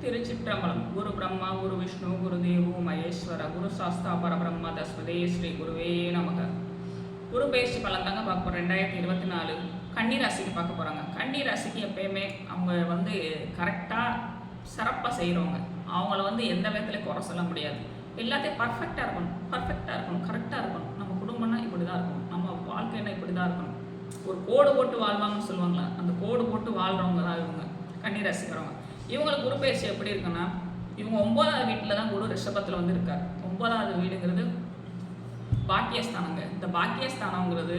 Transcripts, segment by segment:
திருச்சிற்றம்பலம். குரு பிரம்மா குரு விஷ்ணு குரு தேவு மகேஸ்வர குரு சாஸ்தா பரபிரம்ம தஸ்மதே ஸ்ரீ குருவே நமக. குரு பேச்சு பலன் தாங்க பார்க்க போகிறோம் ரெண்டாயிரத்தி இருபத்தி நாலு கன்னி ராசிக்கு பார்க்க போகிறாங்க கன்னி ராசிக்கு எப்பயுமே அவங்க வந்து கரெக்டாக சிறப்பாக செய்கிறவங்க அவங்கள வந்து எந்த விதத்துலையும் குறை சொல்ல முடியாது. எல்லாத்தையும் பர்ஃபெக்டாக இருக்கணும். பர்ஃபெக்டாக இருக்கணும். கரெக்டாக இருக்கணும். நம்ம குடும்பம்னா இப்படி தான் இருக்கணும். நம்ம வாழ்க்கைன்னா இப்படி தான் இருக்கணும். ஒரு கோடு போட்டு வாழ்வாங்கன்னு சொல்லுவாங்களா அந்த கோடு போட்டு வாழ்கிறவங்க தான் இவங்க. கன்னி ராசிக்கிறவங்க இவங்களுக்கு குரு பயிற்சி எப்படி இருக்குன்னா இவங்க ஒன்பதாவது வீட்டில் தான் குரு ரிஷபத்தில் வந்து இருக்கார். ஒன்பதாவது வீடுங்கிறது பாக்கியஸ்தானங்க. இந்த பாக்கியஸ்தானங்கிறது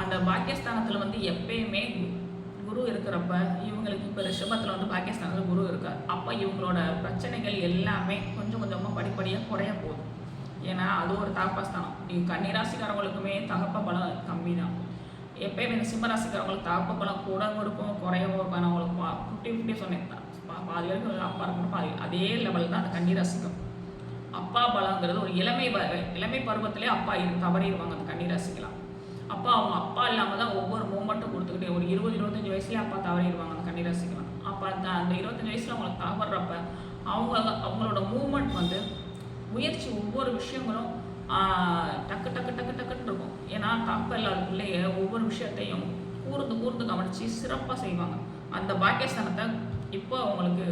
அந்த பாக்கியஸ்தானத்தில் வந்து எப்பயுமே குரு இருக்கிறப்ப இவங்களுக்கு இப்போ ரிஷபத்தில் வந்து பாகிஸ்தானில் குரு இருக்கார். அப்போ இவங்களோட பிரச்சனைகள் எல்லாமே கொஞ்சம் கொஞ்சமாக படிப்படியாக குறைய போகுது. ஏன்னா அது ஒரு தகப்பஸ்தானம் இவங்க கன்னிராசிக்காரவங்களுக்குமே தகப்ப பலம் கம்மி தான் எப்பயுமே இந்த சிம்மராசிக்காரவங்களுக்கு தகப்ப பலம் கூடவும் இருக்கும் குறையவும் இருக்கும். நான் உங்களுக்கு குட்டி குட்டி சொன்னேன். பாதி வரைக்கும் அப்பா இருக்கணும். பாதி அதே லெவலில் தான் அந்த கன்னிராசிக்கும் அப்பா பலங்கிறது ஒரு இளமை ப- இளமை பருவத்திலே அப்பா இரு தவறிடுவாங்க அந்த கன்னிராசிக்கலாம் அப்பா அவங்க அப்பா இல்லாமல் தான் ஒவ்வொரு மூமெண்ட்டும் கொடுத்துக்கிட்டே ஒரு இருபது இருபத்தஞ்சு வயசுலேயே அப்பா தவறிடுவாங்க அந்த கன்னிராசிக்கலாம் அப்போ அந்த அந்த இருபத்தஞ்சு வயசில் அவங்களை தவறுறப்ப அவங்க அவங்களோட மூமெண்ட் வந்து முயற்சி ஒவ்வொரு விஷயங்களும் டக்கு டக்கு டக்கு டக்குன்னு இருக்கும். ஏன்னா தப்பு இல்லாத பிள்ளைய ஒவ்வொரு விஷயத்தையும் கூர்ந்து கூர்ந்து கவனித்து சிறப்பாக செய்வாங்க. அந்த பாக்கியஸ்தானத்தை இப்போ அவங்களுக்கு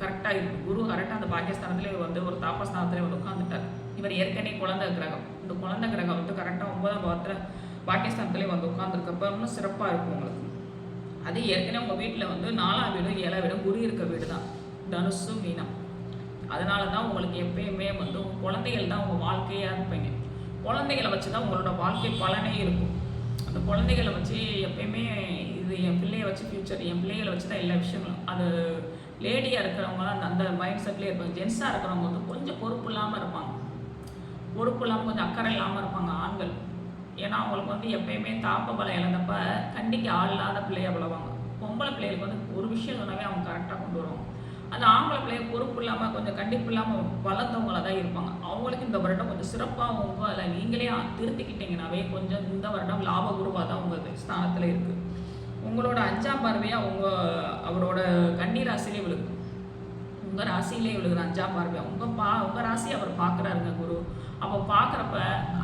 கரெக்டாக இருக்கு. குரு கரெக்டாக அந்த பாக்கியஸ்தானத்திலே வந்து ஒரு தாப்பஸ்தானத்திலே வந்து உட்காந்துட்டார் இவர் ஏற்கனவே குழந்தை கிரகம். இந்த குழந்தை கிரகம் வந்து கரெக்டாக ஒன்பதாம் பாவத்தில் பாகிஸ்தானத்திலே வந்து உட்காந்துருக்கப்ப இன்னும் சிறப்பாக இருக்கும் உங்களுக்கு. அது ஏற்கனவே உங்கள் வீட்டில் வந்து நாலாம் வீடும் ஏழாம் வீடும் குரு இருக்க வீடு தான் தனுசு மீனம். அதனால தான் உங்களுக்கு எப்பயுமே வந்து உங்கள் குழந்தைகள் தான் உங்கள் வாழ்க்கையாக இருப்பீங்க. குழந்தைகளை வச்சு தான் உங்களோட வாழ்க்கை பலனே இருக்கும். அந்த குழந்தைகளை வச்சு எப்பயுமே இது என் பிள்ளைய வச்சு ஃப்யூச்சர் என் பிள்ளைகளை வச்சு தான் எல்லா விஷயங்களும். அது லேடியாக இருக்கிறவங்களாம் அந்த அந்த மைண்ட் செட்லேயே இருப்பாங்க. ஜென்ஸாக இருக்கிறவங்க வந்து கொஞ்சம் பொறுப்பு இல்லாமல் இருப்பாங்க. பொறுப்பு இல்லாமல் கொஞ்சம் அக்கறை இல்லாமல் இருப்பாங்க ஆண்கள். ஏன்னா அவங்களுக்கு வந்து எப்பயுமே தாப்ப பலம் இழந்தப்ப கண்டிக்க ஆள் இல்லாத பிள்ளைய விளவாங்க பொம்பளை பிள்ளைகளுக்கு வந்து ஒரு விஷயம் சொன்னாவே அவங்க கரெக்டாக கொண்டு வருவாங்க. அந்த ஆம்பளை பிள்ளைய பொறுப்பு இல்லாமல் கொஞ்சம் கண்டிப்பு இல்லாமல் வளர்ந்தவங்களாக தான் இருப்பாங்க. அவங்களுக்கு இந்த வருடம் கொஞ்சம் சிறப்பாக உங்கள் அதில் நீங்களே திருத்திக்கிட்டீங்கன்னாவே கொஞ்சம் இந்த வருடம் லாப குருவாக தான் உங்கள் ஸ்தானத்தில் இருக்குது உங்களோட அஞ்சாம் பார்வையாக உங்கள் அவரோட கன்னி ராசிலே விழுகும். உங்கள் ராசியிலே விழுகிற அஞ்சாம் பார்வையாக உங்கள் பா உங்கள் ராசி அவர் பார்க்குறாருங்க குரு. அப்போ பார்க்குறப்ப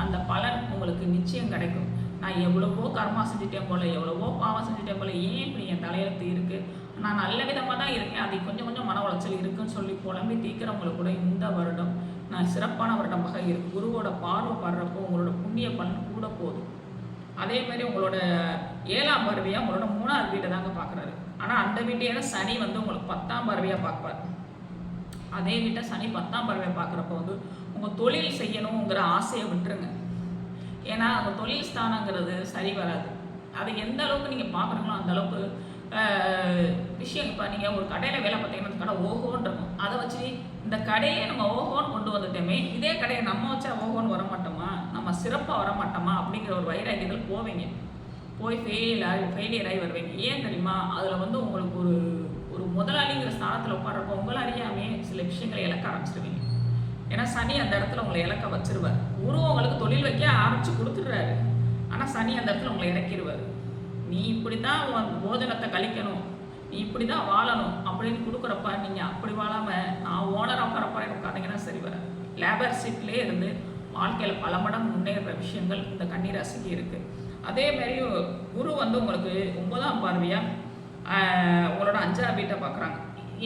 அந்த பலன் உங்களுக்கு நிச்சயம் கிடைக்கும். நான் எவ்வளவோ கர்மா செஞ்சுட்டேன் போல எவ்வளவோ பாவம் செஞ்சுட்டேன் போல ஏன் இப்படி என் தலையெழுத்து இருக்குது நான் நல்ல விதமாக தான் இருக்கேன். அது கொஞ்சம் கொஞ்சம் மன உளைச்சல் இருக்குன்னு சொல்லி புலம்பி தீக்கிறவங்களுக்கு கூட இந்த வருடம் நான் சிறப்பான வருடமாக இருக்கு குருவோட பார்வை படுறப்போ உங்களோட புண்ணிய பலன் கூட போதும். அதே மாதிரி உங்களோட ஏழாம் பார்வையாக உங்களோட மூணாவது வீட்டை தாங்க பார்க்குறாரு. ஆனால் அந்த வீட்டையே தான் சனி வந்து உங்களுக்கு பத்தாம் பார்வையாக பார்ப்பார். அதே வீட்டை சனி பத்தாம் பறவை பார்க்குறப்ப வந்து உங்கள் தொழில் செய்யணுங்கிற ஆசையை விட்டுருங்க. ஏன்னா அந்த தொழில் ஸ்தானங்கிறது சரி வராது. அது எந்த அளவுக்கு நீங்கள் பார்க்குறீங்களோ அந்த அளவுக்கு விஷயம் இப்போ நீங்கள் ஒரு கடையில் வேலை பார்த்தீங்கன்னா அந்த கடை ஓஹோன்னு இருக்கும். அதை வச்சு இந்த கடையை நம்ம ஓஹோன்னு கொண்டு வந்துட்டோமே இதே கடையை நம்ம வச்சா ஓஹோன்னு வர மாட்டோமா? நம்ம சிறப்பாக வர மாட்டோமா அப்படிங்கிற ஒரு வைராக்கியத்தில் போவீங்க. போய் ஃபெயில் ஆகி ஃபெயிலியர் ஆகி வருவீங்க. ஏன் தெரியுமா? அதில் வந்து உங்களுக்கு ஒரு ஒரு முதலாளிங்கிற ஸ்தானத்தில் உட்கார்றப்போ உங்களை அறியாமே சில விஷயங்களை இழக்க ஆரம்பிச்சிருவீங்க. ஏன்னா சனி அந்த இடத்துல உங்களை இழக்க வச்சிருவார். குரு உங்களுக்கு தொழில் வைக்க ஆரம்பிச்சு கொடுத்துடுறாரு. ஆனால் சனி அந்த இடத்துல உங்களை இறக்கிடுவார் நீ இப்படி தான் உன் போஜனத்தை கழிக்கணும். நீ இப்படி தான் வாழணும் அப்படின்னு கொடுக்குறப்ப நீங்கள் அப்படி வாழாமல் நான் ஓனராக உட்காரப்போறேன் உட்காந்தீங்கன்னா சரி வர லேபர் இருந்து வாழ்க்கையில் பல மடங்கு முன்னேற விஷயங்கள் இந்த கன்னிராசிக்கு இருக்குது அதே மாதிரி குரு வந்து உங்களுக்கு ஒன்பதாம் பார்வையாக உங்களோட அஞ்சாவது வீட்டை பார்க்குறாங்க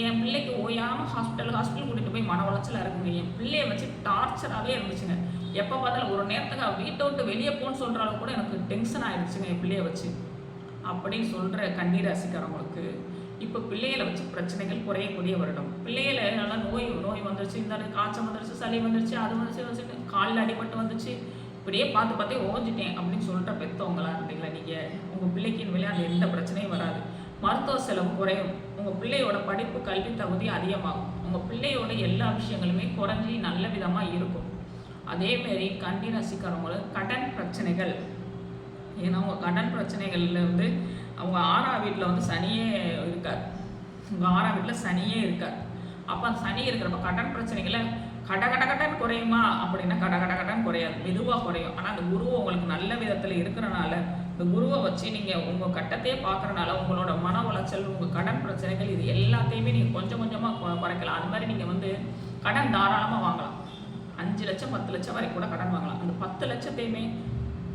என் பிள்ளைக்கு ஓயாமல் ஹாஸ்பிட்டல் ஹாஸ்பிட்டல் கூட்டிகிட்டு போய் மன உளைச்சலாக இருக்குங்க. என் பிள்ளைய வச்சு டார்ச்சராகவே இருந்துச்சுங்க. எப்போ பார்த்தாலும் ஒரு நேரத்துக்கு வீட்டை விட்டு வெளியே போன்னு சொல்கிற அளவுக்கு கூட எனக்கு டென்ஷன் ஆயிடுச்சுங்க என் பிள்ளைய வச்சு. அப்படின்னு சொல்கிற கண்ணீராசிக்காரவங்களுக்கு இப்போ பிள்ளைகளை வச்சு பிரச்சனைகள் குறையக்கூடிய வருடம். பிள்ளைகளை நல்லா நோய் நோய் வந்துருச்சு இந்த காய்ச்சல் வந்துருச்சு சளி வந்துருச்சு அது வந்துச்சு வந்துச்சு காலில் அடிபட்டு வந்துச்சு. இப்படியே பார்த்து பார்த்தே ஓஞ்சிட்டேன் அப்படின்னு சொல்லிட்டு பெற்றவங்களா இருந்தீங்களா நீங்கள் உங்கள் பிள்ளைக்கு இனிமேல் அது எந்த பிரச்சனையும் வராது. மருத்துவ செலவு குறையும். உங்கள் பிள்ளையோட படிப்பு கல்வி தகுதி அதிகமாகும். உங்கள் பிள்ளையோட எல்லா விஷயங்களுமே குறைஞ்சி நல்ல விதமாக இருக்கும். அதேமாரி கண்டி ரசிக்கிறவங்களுக்கு கடன் பிரச்சனைகள். ஏன்னா உங்கள் கடன் பிரச்சனைகளில் வந்து அவங்க ஆறாம் வீட்டில் வந்து சனியே இருக்கார். உங்கள் ஆறாம் வீட்டில் சனியே இருக்கார். அப்போ அந்த சனி இருக்கிறப்ப கடன் பிரச்சனைகளை கட கட கடன் குறையுமா அப்படின்னா கட கட கடன் குறையாது. மெதுவாக குறையும். ஆனால் அந்த குரு உங்களுக்கு நல்ல விதத்தில் இருக்கிறனால இந்த குருவை வச்சு நீங்கள் உங்கள் கட்டத்தையே பார்க்குறனால உங்களோட மன உளைச்சல் உங்கள் கடன் பிரச்சனைகள் இது எல்லாத்தையுமே நீங்கள் கொஞ்சம் கொஞ்சமாக குறைக்கலாம். அது மாதிரி நீங்கள் வந்து கடன் தாராளமாக வாங்கலாம். அஞ்சு லட்சம் பத்து லட்சம் வரைக்கும் கூட கடன் வாங்கலாம். அந்த பத்து லட்சத்தையுமே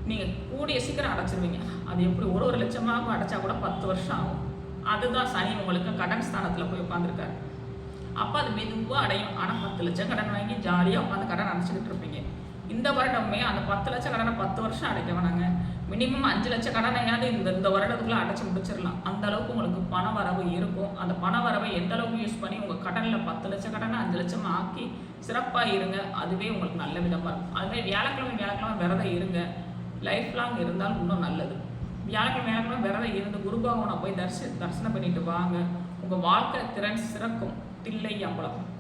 நீங்கள் கூடிய சீக்கிரம் அடைச்சிருவீங்க. அது எப்படி ஒரு ஒரு லட்சமாக அடைச்சா கூட பத்து வருஷம் ஆகும். அதுதான் சனி உங்களுக்கு கடன் ஸ்தானத்தில் போய் உட்காந்துருக்காரு அப்போ அது மெதுவாக அடையும். ஆனால் பத்து லட்சம் கடன் வாங்கி ஜாலியாக உட்காந்து கடன் அடைச்சிக்கிட்டு இருப்பீங்க. இந்த வருடமே அந்த பத்து லட்சம் கடனை பத்து வருஷம் அடைக்க வேணாங்க மினிமம் அஞ்சு லட்சம் கடனையாவது இந்த இந்த வருடத்துக்குள்ளே அடைச்சி முடிச்சிடலாம். அந்த அளவுக்கு உங்களுக்கு பண வரவு இருக்கும். அந்த பண வரவை எந்த அளவுக்கு யூஸ் பண்ணி உங்கள் கடனில் பத்து லட்சம் கடனை அஞ்சு லட்சம் ஆக்கி சிறப்பாக இருங்க. அதுவே உங்களுக்கு நல்ல விதமாக இருக்கும். அதுவே வியாழக்கிழமை வியாழக்கிழமை விரதம் இருங்க. லைஃப் லாங் இருந்தாலும் இன்னும் நல்லது. வியாழக்கிழமை வியாழக்கிழமை விரதம் இருந்து குரு பகவானை போய் தரிசி தரிசனம் பண்ணிட்டு வாங்க. உங்கள் வாழ்க்கை திறன் சிறக்கும். தில்லை அம்பலம்